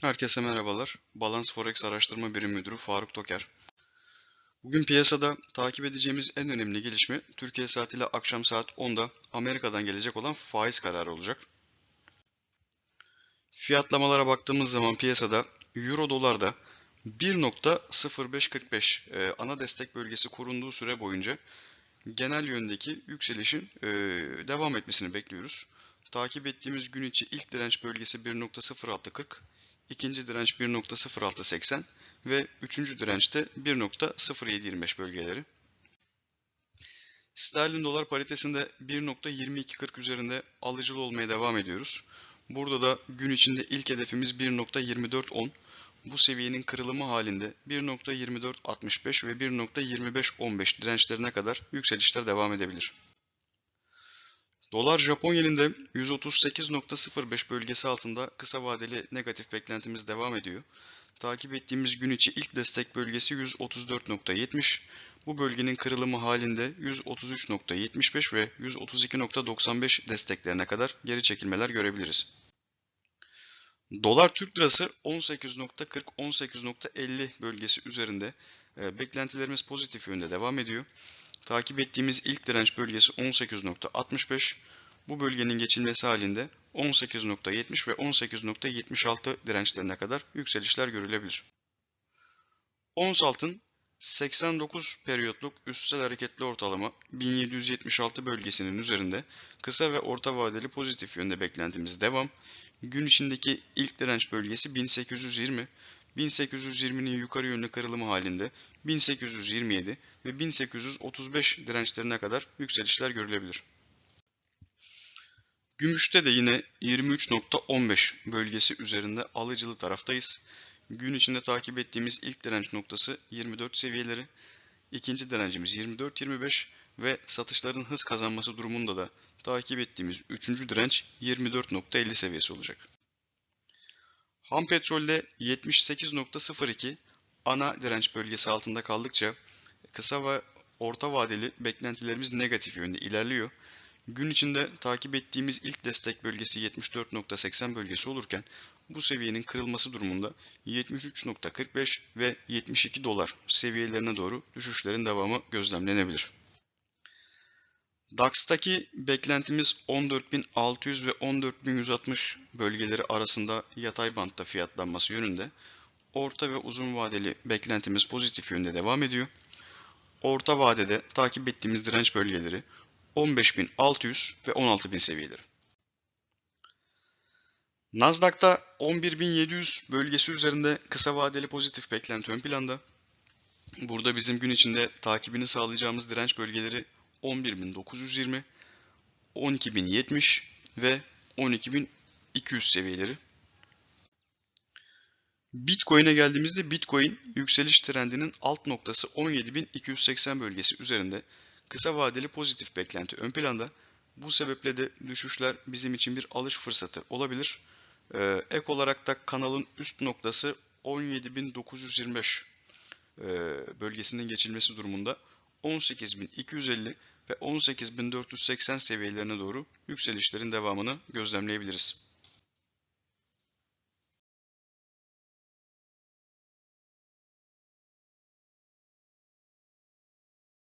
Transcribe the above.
Herkese merhabalar. Balans Forex Araştırma Birim Müdürü Faruk Toker. Bugün piyasada takip edeceğimiz en önemli gelişme Türkiye saatiyle akşam saat 10'da Amerika'dan gelecek olan faiz kararı olacak. Fiyatlamalara baktığımız zaman piyasada Euro dolarda 1.0545 e, ana destek bölgesi korunduğu süre boyunca genel yöndeki yükselişin e, devam etmesini bekliyoruz. Takip ettiğimiz gün içi ilk direnç bölgesi 1.0640, ikinci direnç 1.0680 ve üçüncü dirençte 1.0725 bölgeleri. Sterlin dolar paritesinde 1.2240 üzerinde alıcılı olmaya devam ediyoruz. Burada da gün içinde ilk hedefimiz 1.2410. Bu seviyenin kırılımı halinde 1.2465 ve 1.2515 dirençlerine kadar yükselişler devam edebilir. Dolar Japon yeninde 138.05 bölgesi altında kısa vadeli negatif beklentimiz devam ediyor. Takip ettiğimiz gün içi ilk destek bölgesi 134.70. Bu bölgenin kırılımı halinde 133.75 ve 132.95 desteklerine kadar geri çekilmeler görebiliriz. Dolar Türk Lirası 18.40-18.50 bölgesi üzerinde e, beklentilerimiz pozitif yönde devam ediyor. Takip ettiğimiz ilk direnç bölgesi 18.65. Bu bölgenin geçilmesi halinde 18.70 ve 18.76 dirençlerine kadar yükselişler görülebilir. Ons altın 89 periyotluk üstsel hareketli ortalama 1776 bölgesinin üzerinde kısa ve orta vadeli pozitif yönde beklentimiz devam. Gün içindeki ilk direnç bölgesi 1820, 1820'nin yukarı yönlü kırılımı halinde 1827 ve 1835 dirençlerine kadar yükselişler görülebilir. Gümüşte de yine 23.15 bölgesi üzerinde alıcılı taraftayız. Gün içinde takip ettiğimiz ilk direnç noktası 24 seviyeleri, ikinci direncimiz 24.25 ve satışların hız kazanması durumunda da takip ettiğimiz üçüncü direnç 24.50 seviyesi olacak. Ham petrolde 78.02 ana direnç bölgesi altında kaldıkça kısa ve orta vadeli beklentilerimiz negatif yönde ilerliyor. Gün içinde takip ettiğimiz ilk destek bölgesi 74.80 bölgesi olurken bu seviyenin kırılması durumunda 73.45 ve 72 dolar seviyelerine doğru düşüşlerin devamı gözlemlenebilir. DAX'taki beklentimiz 14.600 ve 14.160 bölgeleri arasında yatay bantta fiyatlanması yönünde. Orta ve uzun vadeli beklentimiz pozitif yönde devam ediyor. Orta vadede takip ettiğimiz direnç bölgeleri 15.600 ve 16.000 seviyeleri. Nasdaq'ta 11.700 bölgesi üzerinde kısa vadeli pozitif beklenti ön planda. Burada bizim gün içinde takibini sağlayacağımız direnç bölgeleri 11.920, 12.070 ve 12.200 seviyeleri. Bitcoin'e geldiğimizde Bitcoin yükseliş trendinin alt noktası 17.280 bölgesi üzerinde kısa vadeli pozitif beklenti ön planda. Bu sebeple de düşüşler bizim için bir alış fırsatı olabilir. Ee, ek olarak da kanalın üst noktası 17.925 e, bölgesinin geçilmesi durumunda 18.250 ve 18.480 seviyelerine doğru yükselişlerin devamını gözlemleyebiliriz.